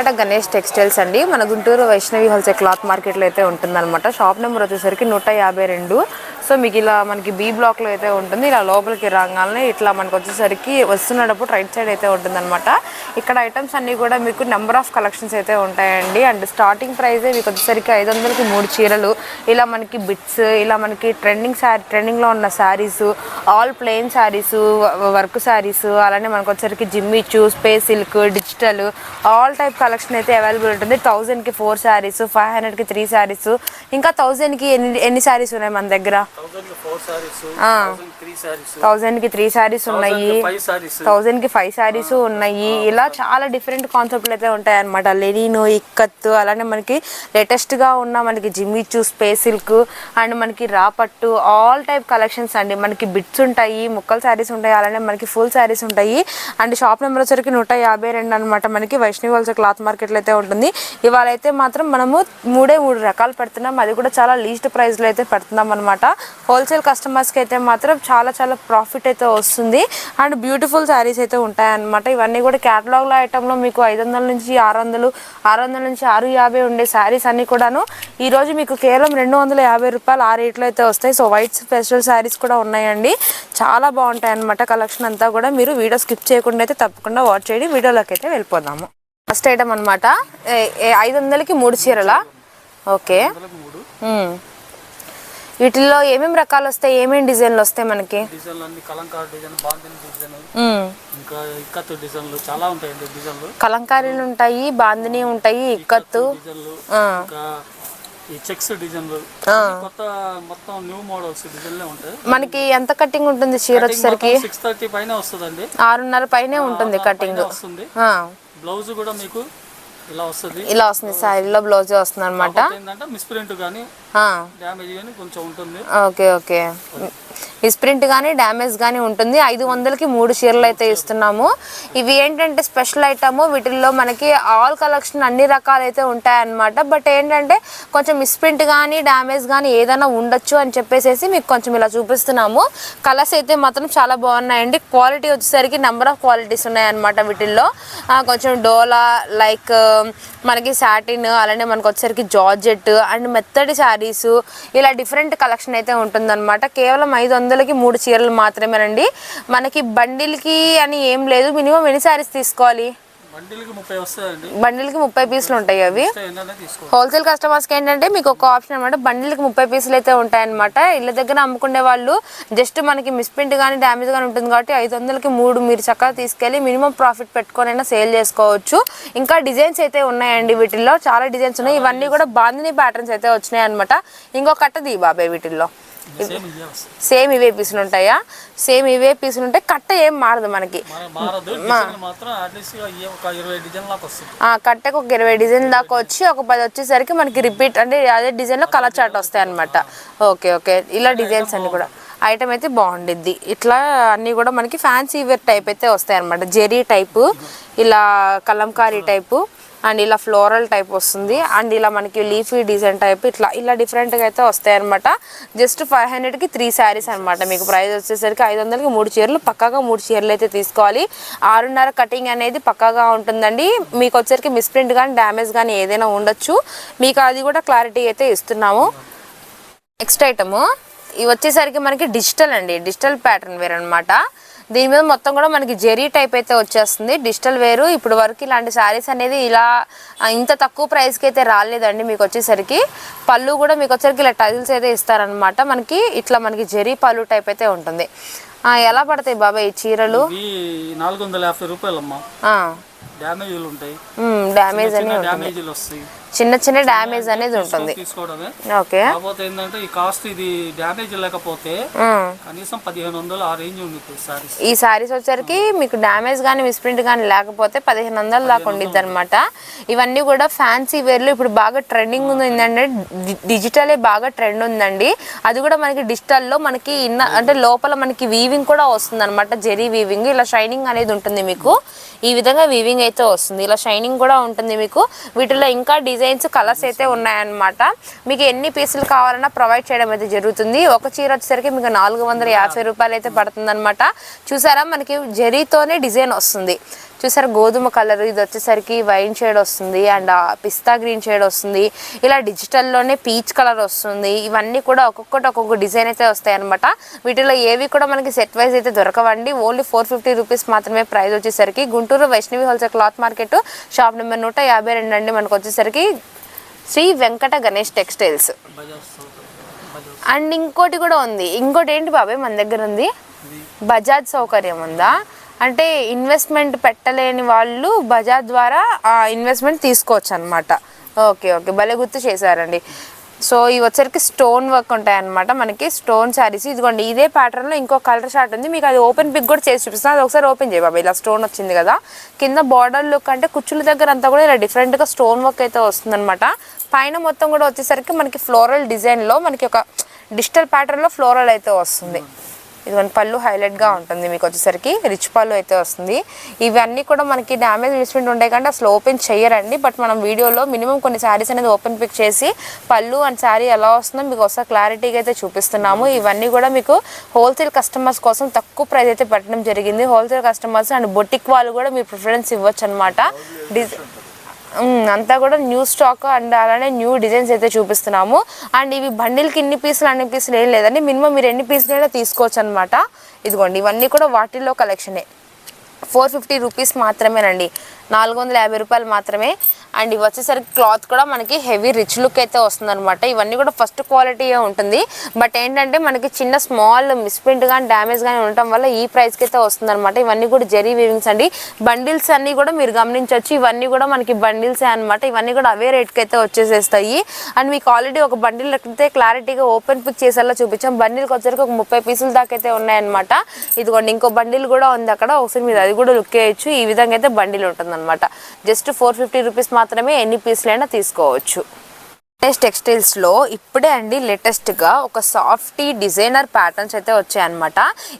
Venkata Ganesh textiles అండి. మన Guntur Vaishnavi wholesale cloth మార్కెట్లో అయితే ఉంటుందన్నమాట. షాప్ నెంబర్ వచ్చేసరికి నూట యాభై రెండు. సో మీకు ఇలా మనకి బీ బ్లాక్లో అయితే ఉంటుంది. ఇలా లోపలికి రాగానే ఇట్లా మనకు వచ్చేసరికి వస్తున్నప్పుడు రైట్ సైడ్ అయితే ఉంటుందన్నమాట. ఇక్కడ ఐటమ్స్ అన్నీ కూడా మీకు నెంబర్ ఆఫ్ కలెక్షన్స్ అయితే ఉంటాయండి. అండ్ స్టార్టింగ్ ప్రైస్ మీకు వచ్చేసరికి ఐదు వందలకి మూడు చీరలు. ఇలా మనకి బిట్స్ ఇలా మనకి ట్రెండింగ్ శారీ ట్రెండింగ్లో ఉన్న saris all plain saris work saris అలానే మనకు వచ్చేసరికి జిమ్మిచ్చు space silk digital all type collection అయితే అవైలబుల్ ఉంటుంది. థౌజండ్కి ఫోర్ శారీస్ ఫైవ్ హండ్రెడ్కి త్రీ శారీస్ ఇంకా థౌజండ్కి ఎన్ని ఎన్ని శారీస్ ఉన్నాయి మన దగ్గర? ఆ. థౌసండ్ త్రీ సారీస్ థౌజండ్కి త్రీ శారీస్ ఉన్నాయి. సారీస్ థౌజండ్కి ఫైవ్ శారీస్ ఉన్నాయి. ఇలా చాలా డిఫరెంట్ కాన్సెప్ట్లు అయితే ఉంటాయి అనమాట లెనిను ఇక్కత్తు అలానే మనకి లేటెస్ట్గా ఉన్న మనకి జిమ్మిచ్చు స్పేస్ సిల్క్ అండ్ మనకి రాపట్టు ఆల్ టైప్ కలెక్షన్స్ అండి. మనకి బిట్స్ ఉంటాయి ముక్కల శారీస్ ఉంటాయి అలానే మనకి ఫుల్ శారీస్ ఉంటాయి. అండ్ షాప్ నెంబర్ వచ్చరికి నూట యాభై రెండు అనమాట మనకి వైష్ణవి హోల్సేల్ క్లాత్ మార్కెట్లో అయితే ఉంటుంది. ఇవాళ అయితే మాత్రం మనము మూడే మూడు రకాలు పెడుతున్నాం. అది కూడా చాలా లీస్ట్ ప్రైస్లో అయితే పెడుతున్నాం అనమాట హోల్సేల్ కస్టమర్స్కి అయితే మాత్రం చాలా చాలా ప్రాఫిట్ అయితే వస్తుంది. అండ్ బ్యూటిఫుల్ శారీస్ అయితే ఉంటాయన్నమాట. ఇవన్నీ కూడా క్యాటలాగ్లో ఐటెంలో మీకు ఐదు వందల నుంచి ఆరు వందలు ఆరు వందల నుంచి ఆరు యాభై ఉండే శారీస్ అన్నీ కూడాను ఈరోజు మీకు కేవలం రెండు వందల యాభై రూపాయలు ఆ రేట్లో అయితే వస్తాయి. సో వైట్ స్పెషల్ శారీస్ కూడా ఉన్నాయండి. చాలా బాగుంటాయి అన్నమాట కలెక్షన్ అంతా కూడా. మీరు వీడియో స్కిప్ చేయకుండా అయితే తప్పకుండా వాచ్ చేయండి. వీడియోలోకి అయితే వెళ్ళిపోదాము. ఫస్ట్ ఐటమ్ అనమాట ఐదు వందలకి మూడు చీరలా? ఓకే. వీటిల్లో ఏమేమి రకాలు వస్తాయి? ఏమేమి డిజైన్లు వస్తాయి మనకి? డిజైన్లు అన్ని కలంకార్ డిజైన్ బాందిని డిజైన్ మ్మ్. ఇంకా ఇక్కత్ డిజైన్లు చాలా ఉంటాయండి డిజైన్లు. కలంకారీలు ఉంటాయి బాందిని ఉంటాయి ఇక్కత్తు. డిజైన్లు ఆ. ఇంకా ఈ చెక్స్ డిజైన్లు. కొత్త మొత్తం న్యూ మోడల్స్ డిజైన్లే ఉంటాయి. మనకి ఎంత కటింగ్ ఉంటుంది చీర వచ్చేసరికి? సిక్స్ థర్టీ పైన వస్తుందండి. ఆరున్నర పైనే ఉంటుంది కటింగ్. వస్తుంది. బ్లౌజ్ కూడా మీకు ఇలా వస్తుంది. ఇలా వస్తుంది శారీలో బ్లౌజ్ వస్తుంది అనమాట ఏంటంటే మిస్ప్రింట్ కానీ డ్యామేజ్ కానీ కొంచెం ఉంటుంది. Okay okay. మిస్ప్రింట్ కానీ డ్యామేజ్ కానీ ఉంటుంది. ఐదు వందలకి మూడు చీరలు అయితే ఇస్తున్నాము. ఇవి ఏంటంటే స్పెషల్ ఐటమ్. వీటిల్లో మనకి ఆల్ కలెక్షన్ అన్ని రకాలు అయితే ఉంటాయన్నమాట. బట్ ఏంటంటే కొంచెం మిస్ప్రింట్ కానీ డ్యామేజ్ కానీ ఏదైనా ఉండొచ్చు అని చెప్పేసి మీకు కొంచెం ఇలా చూపిస్తున్నాము. కలర్స్ అయితే మాత్రం చాలా బాగున్నాయండి. క్వాలిటీ వచ్చేసరికి నెంబర్ ఆఫ్ క్వాలిటీస్ ఉన్నాయన్నమాట వీటిల్లో. కొంచెం డోలా లైక్ మనకి సాటిన్ అలానే మనకు వచ్చేసరికి జార్జెట్ అండ్ మెత్తడి శారీస్ ఇలా డిఫరెంట్ కలెక్షన్ అయితే ఉంటుందన్నమాట. కేవలం ఐదు వందలకి మూడు చీరలు మాత్రమేనండి. మనకి బండిల్కి అని ఏం లేదు. మినిమం ఎన్ని శారీస్ తీసుకోవాలి? బండిల్కి ముప్పై పీసులు ఉంటాయి అవి. హోల్సేల్ కస్టమర్స్కి ఏంటంటే మీకు ఒక ఆప్షన్ అనమాట బండిల్కి ముప్పై పీసులు అయితే ఉంటాయన్నమాట. ఇళ్ళ దగ్గర అమ్ముకునే వాళ్ళు జస్ట్ మనకి మిస్ప్రింట్ కానీ డ్యామేజ్ కానీ ఉంటుంది కాబట్టి ఐదు వందలకి మూడు మీరు చక్కగా తీసుకెళ్ళి మినిమం ప్రాఫిట్ పెట్టుకొని సేల్ చేసుకోవచ్చు. ఇంకా డిజైన్స్ అయితే ఉన్నాయండి వీటిల్లో. చాలా డిజైన్స్ ఉన్నాయి. ఇవన్నీ కూడా బాందిని ప్యాటర్న్స్ అయితే వచ్చినాయి అనమాట ఇంకో కట్టది బాబాయ్ వీటిల్లో. సేమ్ ఇవే పీసులు ఉంటాయా? సేమ్ ఇవే పీసులు ఉంటాయి కట్ట ఏం మారదు మనకి. కట్టకు ఒక ఇరవై డిజైన్ దాకా వచ్చి ఒక పది వచ్చేసరికి మనకి రిపీట్ అంటే అదే డిజైన్లో కలర్ చాట్ వస్తాయి అనమాట ఓకే ఓకే. ఇలా డిజైన్స్ అన్ని కూడా. ఐటమ్ అయితే బాగుండిద్ది. ఇట్లా అన్నీ కూడా మనకి ఫ్యాన్సీ వేర్ టైప్ అయితే వస్తాయి అనమాట జెరీ టైపు ఇలా కలంకారీ టైపు అండ్ ఇలా ఫ్లోరల్ టైప్ వస్తుంది. అండ్ ఇలా మనకి లీఫీ డిజైన్ టైప్ ఇట్లా ఇలా డిఫరెంట్గా అయితే వస్తాయి అనమాట జస్ట్ ఫైవ్ హండ్రెడ్కి త్రీ శారీస్ అనమాట మీకు ప్రైస్ వచ్చేసరికి ఐదు వందలకి మూడు చీరలు పక్కాగా మూడు చీరలు అయితే తీసుకోవాలి. ఆరున్నర కటింగ్ అనేది పక్కాగా ఉంటుందండి. మీకు వచ్చేసరికి మిస్ప్రింట్ కానీ డ్యామేజ్ కానీ ఏదైనా ఉండొచ్చు. మీకు అది కూడా క్లారిటీ అయితే ఇస్తున్నాము. నెక్స్ట్ ఐటము ఇవి వచ్చేసరికి మనకి డిజిటల్ అండి. డిజిటల్ ప్యాటర్న్ వేర్ అనమాట దీని మీద మొత్తం కూడా మనకి జెరీ టైప్ అయితే వచ్చేస్తుంది. డిజిటల్ వేరు. ఇప్పుడు వరకు ఇలాంటి శారీస్ అనేది ఇలా ఇంత తక్కువ ప్రైస్కి అయితే రాలేదండి మీకు వచ్చేసరికి. పళ్ళు కూడా మీకు వచ్చేసరికి ఇలా టైల్స్ అయితే ఇస్తారనమాట మనకి ఇట్లా మనకి జెరీ పళ్ళు టైప్ అయితే ఉంటుంది. ఆ, ఎలా పడతాయి బాబాయ్ ఈ చీరలు? నాలుగు వందల యాభై రూపాయలమ్మా. డ్యామేజీలు ఉంటాయి. డ్యామేజ్ అని డ్యామేజీలు వస్తాయి. చిన్న చిన్న డ్యామేజ్ అనేది ఉంటుంది. తీసుకోవడమే. ఓకే. కాకపోతే ఏంటంటే ఈ కాస్ట్ ఇది డ్యామేజ్ లేకపోతే ఉమ్. కనీసం పదిహేను వందలు ఆ రేంజ్ ఉంది సారీస్. ఈ వచ్చరికి మీకు డ్యామేజ్ కానీ మిస్ప్రింట్ కానీ లేకపోతే పదిహేను వందలు దాకా ఉండిద్ది అనమాట ఇవన్నీ కూడా ఫ్యాన్సీ వేర్లు ఇప్పుడు బాగా ట్రెండింగ్ ఉంది ఏంటంటే డిజిటలే బాగా ట్రెండ్ ఉందండి. అది కూడా మనకి డిజిటల్లో మనకి ఇన్న అంటే లోపల మనకి వీవింగ్ కూడా వస్తుంది అనమాట జెరీ వీవింగ్ ఇలా షైనింగ్ అనేది ఉంటుంది మీకు. ఈ విధంగా వీవింగ్ అయితే వస్తుంది. ఇలా షైనింగ్ కూడా ఉంటుంది మీకు. వీటిలో ఇంకా డిజైన్స్ కలర్స్ అయితే ఉన్నాయన్నమాట. మీకు ఎన్ని పీసులు కావాలన్నా ప్రొవైడ్ చేయడం అయితే జరుగుతుంది. ఒక చీర వచ్చేసరికి మీకు నాలుగు వందల యాభై రూపాయలు అయితే పడుతుంది చూసారా మనకి జరీతోనే డిజైన్ వస్తుంది. చూసారు గోధుమ కలర్ ఇది వచ్చేసరికి వైన్ షేడ్ వస్తుంది అండ్ పిస్తా గ్రీన్ షేడ్ వస్తుంది. ఇలా డిజిటల్లోనే పీచ్ కలర్ వస్తుంది. ఇవన్నీ కూడా ఒక్కొక్కటి ఒక్కొక్క డిజైన్ అయితే వస్తాయి అనమాట వీటిలో ఏవి కూడా మనకి సెట్ వైజ్ అయితే దొరకవండి. ఓన్లీ ఫోర్ ఫిఫ్టీ రూపీస్ మాత్రమే ప్రైస్ వచ్చేసరికి. Guntur Vaishnavi wholesale cloth market shop number నూట యాభై రెండు అండి. మనకు వచ్చేసరికి శ్రీ వెంకట గణేష్ టెక్స్టైల్స్ అండ్ ఇంకోటి కూడా ఉంది. ఇంకోటి ఏంటి బాబాయ్? మన దగ్గర ఉంది. బజాజ్ సౌకర్యం ఉందా? అంటే ఇన్వెస్ట్మెంట్ పెట్టలేని వాళ్ళు బజాజ్ ద్వారా ఆ ఇన్వెస్ట్మెంట్ తీసుకోవచ్చు అనమాట ఓకే ఓకే. భలే గుర్తు చేశారండి. సో ఇవి వచ్చరికి స్టోన్ వర్క్ ఉంటాయన్నమాట మనకి. స్టోన్ శారీస్ ఇదిగోండి ఇదే ప్యాటర్న్లో ఇంకో కలర్ షార్ట్ ఉంది. మీకు అది ఓపెన్ పిక్ కూడా చేసి చూపిస్తాను అది ఒకసారి ఓపెన్ చేయ బాబా. ఇలా స్టోన్ వచ్చింది కదా. కింద బార్డర్ లుక్ అంటే కుచ్చుల దగ్గర అంతా కూడా ఇలా డిఫరెంట్గా స్టోన్ వర్క్ అయితే వస్తుందన్నమాట. పైన మొత్తం కూడా వచ్చేసరికి మనకి ఫ్లోరల్ డిజైన్లో మనకి ఒక డిజిటల్ ప్యాటర్న్లో ఫ్లోరల్ అయితే వస్తుంది. ఇదిగోండి పళ్ళు హైలైట్గా ఉంటుంది మీకు వచ్చేసరికి. రిచ్ పళ్ళు అయితే వస్తుంది. ఇవన్నీ కూడా మనకి డ్యామేజ్ ఇన్వెస్ట్మెంట్ ఉండే కంటే అసలు ఓపెన్ చేయరండి. బట్ మనం వీడియోలో మినిమం కొన్ని శారీస్ అనేది ఓపెన్ పిక్ చేసి పళ్ళు అండ్ శారీ ఎలా వస్తుందో మీకు ఒకసారి క్లారిటీగా అయితే చూపిస్తున్నాము. ఇవన్నీ కూడా మీకు హోల్సేల్ కస్టమర్స్ కోసం తక్కువ ప్రైస్ అయితే పెట్టడం జరిగింది. హోల్సేల్ కస్టమర్స్ అండ్ బొటిక్ వాళ్ళు కూడా మీరు ప్రిఫరెన్స్ ఇవ్వచ్చు అనమాట డిజైన్ అంతా కూడా న్యూ స్టాక్ అండ్ అలానే న్యూ డిజైన్స్ అయితే చూపిస్తున్నాము. అండ్ ఇవి బండిల్కి ఇన్ని పీసులు అన్ని పీసులు ఏం లేదండి. మినిమం మీరు ఎన్ని పీసులు అయినా తీసుకోవచ్చు అనమాట ఇదిగోండి ఇవన్నీ కూడా వాటిల్లో కలెక్షనే ఫోర్ ఫిఫ్టీ రూపీస్ మాత్రమేనండి. నాలుగు వందల యాభై రూపాయలు మాత్రమే. అండ్ ఇవి వచ్చేసరికి క్లాత్ కూడా మనకి హెవీ రిచ్ లుక్ అయితే వస్తుందన్నమాట. ఇవన్నీ కూడా ఫస్ట్ క్వాలిటీయే ఉంటుంది. బట్ ఏంటంటే మనకి చిన్న స్మాల్ మిస్ప్రింట్ కానీ డ్యామేజ్ కానీ ఉండటం వల్ల ఈ ప్రైస్కి అయితే వస్తుందన్నమాట. ఇవన్నీ కూడా జరీ వీవింగ్స్ అండి. బండిల్స్ అన్నీ కూడా మీరు గమనించవచ్చు ఇవన్నీ కూడా మనకి బండిల్సే అనమాట ఇవన్నీ కూడా అవే రేట్కి అయితే వచ్చేసేస్తాయి. అండ్ మీకు ఆల్రెడీ ఒక బండిల్ అయితే క్లారిటీగా ఓపెన్ పిక్ చేసేలా చూపించాం. బండిల్కి వచ్చరికి ఒక ముప్పై పీసులు దాకా అయితే ఉన్నాయన్నమాట. ఇదిగోండి ఇంకో బండిల్ కూడా ఉంది అక్కడ. ఒకసారి మీరు అది కూడా లుక్ చేయొచ్చు ఈ విధంగా అయితే బండిల్ ఉంటుందన్నమాట. జస్ట్ ఫోర్ ఫిఫ్టీ రూపీస్ మాత్రమే ఎన్ని పీసులైనా తీసుకోవచ్చు. లేటెస్ట్ టెక్స్టైల్స్లో ఇప్పుడే అండి లేటెస్ట్గా ఒక సాఫ్టీ డిజైనర్ ప్యాటర్న్స్ అయితే వచ్చాయన్నమాట.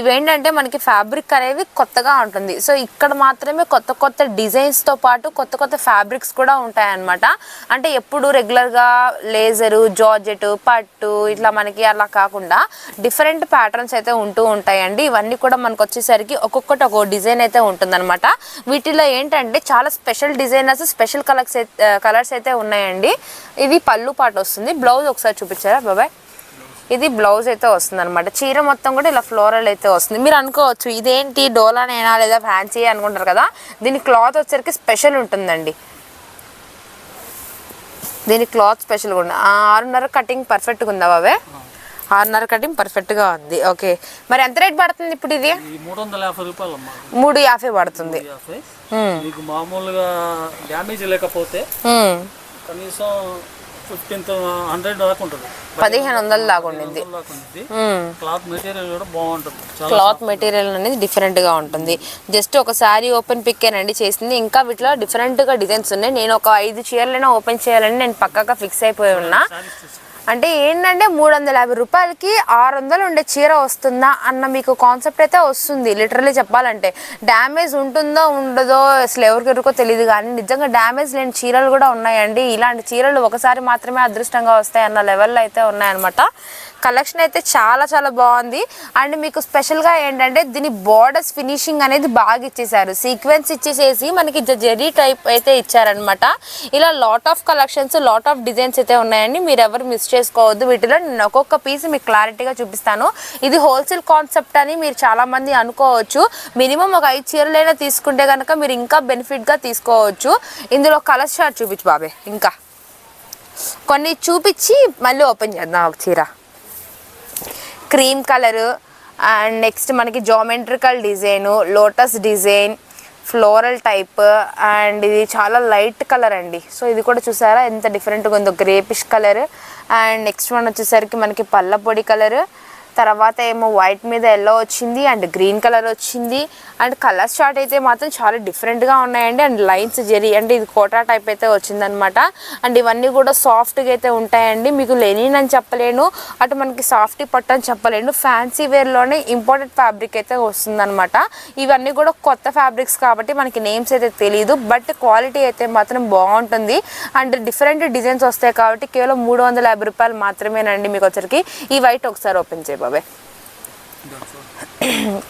ఇవేంటంటే మనకి ఫ్యాబ్రిక్ అనేవి కొత్తగా ఉంటుంది. సో ఇక్కడ మాత్రమే కొత్త కొత్త డిజైన్స్తో పాటు కొత్త కొత్త ఫ్యాబ్రిక్స్ కూడా ఉంటాయన్నమాట. అంటే ఎప్పుడు రెగ్యులర్గా లేజరు జార్జెట్ పట్టు ఇట్లా మనకి అలా కాకుండా డిఫరెంట్ ప్యాటర్న్స్ అయితే ఉంటూ ఉంటాయండి. ఇవన్నీ కూడా మనకు వచ్చేసరికి ఒక్కొక్కటి ఒక్కొక్క డిజైన్ అయితే ఉంటుందన్నమాట. వీటిలో ఏంటంటే చాలా special designers special colours colours అయితే ఉన్నాయండి. ఇవి పళ్ళు పాటు వస్తుంది. బ్లౌజ్ ఒకసారి చూపించారా బాబాయ్? ఇది బ్లౌజ్ అయితే వస్తుంది అనమాట చీర మొత్తం కూడా ఇలా ఫ్లోరల్ అయితే వస్తుంది. మీరు అనుకోవచ్చు ఇదేంటి డోలానేనా లేదా ఫ్యాన్సీ అనుకుంటారు కదా? దీని క్లాత్ వచ్చరికి స్పెషల్ ఉంటుందండి. దీని క్లాత్ స్పెషల్గా ఉంది ఆ, ఆరున్నర కటింగ్ పర్ఫెక్ట్గా ఉందా బాబాయ్? ఆరున్నర కటింగ్ పర్ఫెక్ట్గా ఉంది. ఓకే. మరి ఎంత రేట్ పడుతుంది ఇప్పుడు ఇది? మూడు వందల యాభై రూపాయలు మూడు యాభై పడుతుంది. మామూలుగా డ్యామేజ్ లేకపోతే. కనీసం ఫిఫ్టీన్ హండ్రెడ్ దాకా ఉంటుంది. పదిహేను వందల దాకా ఉండింది. క్లాత్ మెటీరియల్ కూడా బాగుంటుంది. చాలా క్లాత్ మెటీరియల్ అనేది డిఫరెంట్గా ఉంటుంది. జస్ట్ ఒక శారీ ఓపెన్ పిక్కేనండి చేసింది. ఇంకా వీటిలో డిఫరెంట్గా డిజైన్స్ ఉన్నాయి. నేను ఒక ఐదు చీరలైనా ఓపెన్ చేయాలని నేను పక్కగా ఫిక్స్ అయిపోయి ఉన్నా. అంటే ఏంటంటే మూడు వందల యాభై రూపాయలకి ఆరు వందలు ఉండే చీర వస్తుందా అన్న మీకు కాన్సెప్ట్ అయితే వస్తుంది. లిటరలీ చెప్పాలంటే డ్యామేజ్ ఉంటుందో ఉండదో అసలు ఎవరికి ఎవరికో తెలియదు కానీ నిజంగా డ్యామేజ్ లేని చీరలు కూడా ఉన్నాయండి. ఇలాంటి చీరలు ఒకసారి మాత్రమే అదృష్టంగా వస్తాయి అన్న లెవెల్లో అయితే ఉన్నాయన్నమాట. కలెక్షన్ అయితే చాలా చాలా బాగుంది. అండ్ మీకు స్పెషల్గా ఏంటంటే దీని బార్డర్స్ ఫినిషింగ్ అనేది బాగా ఇచ్చేసారు సీక్వెన్స్ ఇచ్చేసేసి మనకి జెరీ టైప్ అయితే ఇచ్చారనమాట ఇలా lot of collections lot of designs అయితే ఉన్నాయండి. మీరు ఎవరు మిస్ చేసుకోవద్దు. వీటిలో నేను ఒక్కొక్క పీస్ మీకు క్లారిటీగా చూపిస్తాను. ఇది హోల్సేల్ కాన్సెప్ట్ అని మీరు చాలామంది అనుకోవచ్చు. మినిమం ఒక ఐదు చీరలైనా తీసుకుంటే కనుక మీరు ఇంకా బెనిఫిట్గా తీసుకోవచ్చు. ఇందులో కలర్ షార్ట్ చూపించు బాబే ఇంకా. కొన్ని చూపించి మళ్ళీ ఓపెన్ చేద్దాం ఒక చీర. క్రీమ్ కలరు అండ్ నెక్స్ట్ మనకి geometrical design lotus design floral type and ఇది చాలా లైట్ కలర్ అండి. సో ఇది కూడా చూసారా? ఎంత డిఫరెంట్గా ఉందో. Grapish colour and next one వచ్చేసరికి మనకి పళ్ళ పొడి కలర్ తర్వాత ఏమో వైట్ మీద ఎల్లో వచ్చింది అండ్ గ్రీన్ కలర్ వచ్చింది. అండ్ కలర్ షార్ట్ అయితే మాత్రం చాలా డిఫరెంట్గా ఉన్నాయండి. అండ్ లైన్స్ జెరీ అంటే ఇది కోటా టైప్ అయితే వచ్చిందనమాట అండ్ ఇవన్నీ కూడా సాఫ్ట్గా అయితే ఉంటాయండి. మీకు లెనిన్ అని చెప్పలేను. అటు మనకి సాఫ్ట్ పట్టు అని చెప్పలేను. ఫ్యాన్సీ వేర్లోనే ఇంపార్టెంట్ ఫ్యాబ్రిక్ అయితే వస్తుందన్నమాట. ఇవన్నీ కూడా కొత్త ఫ్యాబ్రిక్స్ కాబట్టి మనకి నేమ్స్ అయితే తెలియదు బట్ క్వాలిటీ అయితే మాత్రం బాగుంటుంది. అండ్ డిఫరెంట్ డిజైన్స్ వస్తాయి కాబట్టి కేవలం మూడు వందల యాభై రూపాయలు మాత్రమేనండి మీకు వచ్చరికి ఈ వైట్ ఒకసారి ఓపెన్ చేయ బాబాయ్.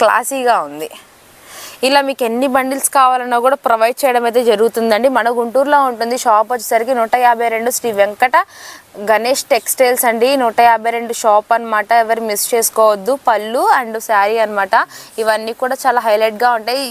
క్లాసీగా ఉంది. ఇలా మీకు ఎన్ని బండిల్స్ కావాలన్నా కూడా ప్రొవైడ్ చేయడం అయితే జరుగుతుందండి. మన గుంటూరులో ఉంటుంది షాప్ వచ్చేసరికి నూట యాభై రెండు శ్రీ వెంకట గణేష్ టెక్స్టైల్స్ అండి. నూట యాభై రెండు షాప్ అన్నమాట. ఎవరు మిస్ చేసుకోవద్దు. పళ్ళు అండ్ శారీ అన్నమాట. ఇవన్నీ కూడా చాలా హైలైట్గా ఉంటాయి.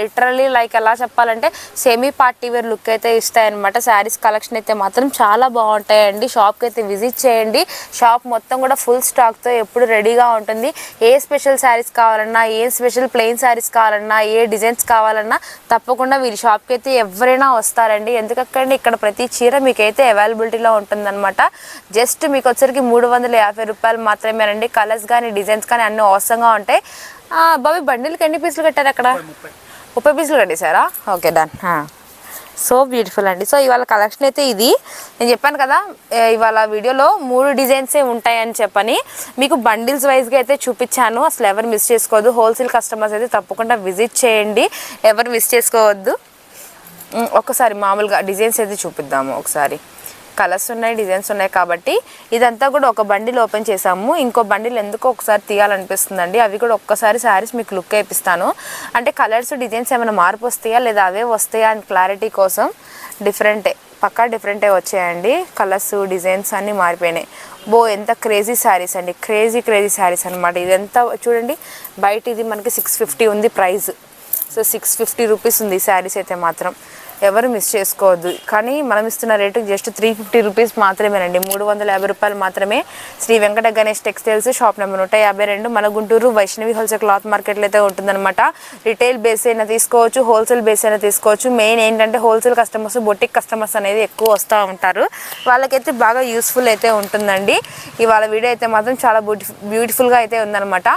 లిటరలీ లైక్ ఎలా చెప్పాలంటే సెమీ పార్టీ వేర్ లుక్ అయితే ఇస్తాయి అనమాట శారీస్ కలెక్షన్ అయితే మాత్రం చాలా బాగుంటాయండి. షాప్కి అయితే విజిట్ చేయండి. షాప్ మొత్తం కూడా ఫుల్ స్టాక్తో ఎప్పుడు రెడీగా ఉంటుంది. ఏ స్పెషల్ శారీస్ కావాలన్నా ఏ స్పెషల్ ప్లెయిన్ శారీస్ కావాలన్నా ఏ డిజైన్స్ కావాలన్నా తప్పకుండా వీరి షాప్కి అయితే ఎవరైనా వస్తారండి. ఎందుకంటే ఇక్కడ ప్రతి చీర మీకైతే అవైలబిలిటీలో ఉంటుందన్నమాట. జస్ట్ మీకు వచ్చరికి మూడు వందల యాభై రూపాయలు మాత్రమేనండి. కలర్స్ కానీ డిజైన్స్ కానీ అన్నీ అవసరంగా ఉంటాయి. ఆ, బాబీ బండిల్కి ఎన్ని పీసులు కట్టారు అక్కడ ముప్పై. ముప్పై పీసులు కట్టేశారా? Okay done. సో బ్యూటిఫుల్ అండి. సో ఇవాళ కలెక్షన్ అయితే ఇది. నేను చెప్పాను కదా ఇవాళ వీడియోలో మూడు డిజైన్సే ఉంటాయని చెప్పని మీకు బండిల్స్ వైజ్గా అయితే చూపించాను. అసలు ఎవరు మిస్ చేసుకోవద్దు. హోల్సేల్ కస్టమర్స్ అయితే తప్పకుండా విజిట్ చేయండి. ఎవరు మిస్ చేసుకోవద్దు. ఒకసారి ఒక్కసారి మామూలుగా డిజైన్స్ అయితే చూపిద్దాము ఒకసారి. కలర్స్ ఉన్నాయి డిజైన్స్ ఉన్నాయి కాబట్టి ఇదంతా కూడా ఒక బండిల్ ఓపెన్ చేసాము ఇంకో బండిల్ ఎందుకో ఒకసారి తీయాలనిపిస్తుందండి. అవి కూడా ఒక్కసారి శారీస్ మీకు లుక్ వేపిస్తాను. అంటే కలర్స్ డిజైన్స్ ఏమైనా మార్పు వస్తాయా లేదా అవే వస్తాయా అని క్లారిటీ కోసం డిఫరెంటే పక్కా డిఫరెంటే వచ్చాయండి. కలర్స్ డిజైన్స్ అన్నీ మారిపోయినాయి. బో ఎంత క్రేజీ శారీస్ అండి. క్రేజీ క్రేజీ శారీస్ అనమాట ఇదంతా చూడండి బయట ఇది మనకి సిక్స్ ఫిఫ్టీ ఉంది price. So six fifty rupees ఉంది శారీస్ అయితే మాత్రం. ఎవరు మిస్ చేసుకోవద్దు. కానీ మనం ఇస్తున్న rate just three fifty rupees మాత్రమేనండి. మూడు వందల యాభై రూపాయలు మాత్రమే Shri Venkata Ganesh textiles shop number నూట యాభై రెండు. మన గుంటూరు వైష్ణవి హోల్సేల్ క్లాత్ మార్కెట్లో అయితే ఉంటుందన్నమాట. రిటైల్ బేస్ అయినా తీసుకోవచ్చు హోల్సేల్ బేస్ అయినా తీసుకోవచ్చు. మెయిన్ ఏంటంటే హోల్సేల్ కస్టమర్స్ బొటిక్ కస్టమర్స్ అనేది ఎక్కువ వస్తూ ఉంటారు. వాళ్ళకైతే బాగా యూస్ఫుల్ అయితే ఉంటుందండి. ఇవాళ వీడియో అయితే మాత్రం చాలా బ్యూటిఫుల్ బ్యూటిఫుల్గా అయితే ఉందన్నమాట.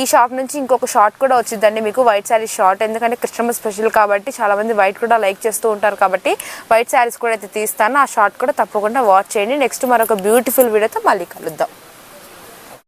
ఈ షాప్ నుంచి ఇంకొక షార్ట్ కూడా వచ్చిందండి. మీకు వైట్ శారీ షార్ట్ ఎందుకంటే కస్టమర్ స్పెషల్ కాబట్టి చాలామంది వైట్ కూడా లైక్ చేస్తూ ఉంటారు కాబట్టి వైట్ శారీస్ కూడా అయితే తీస్తాను. ఆ షార్ట్ కూడా తప్పకుండా వాచ్ చేయండి. నెక్స్ట్ మరొక బ్యూటిఫుల్ వీడియోతో మళ్ళీ కలుద్దాం.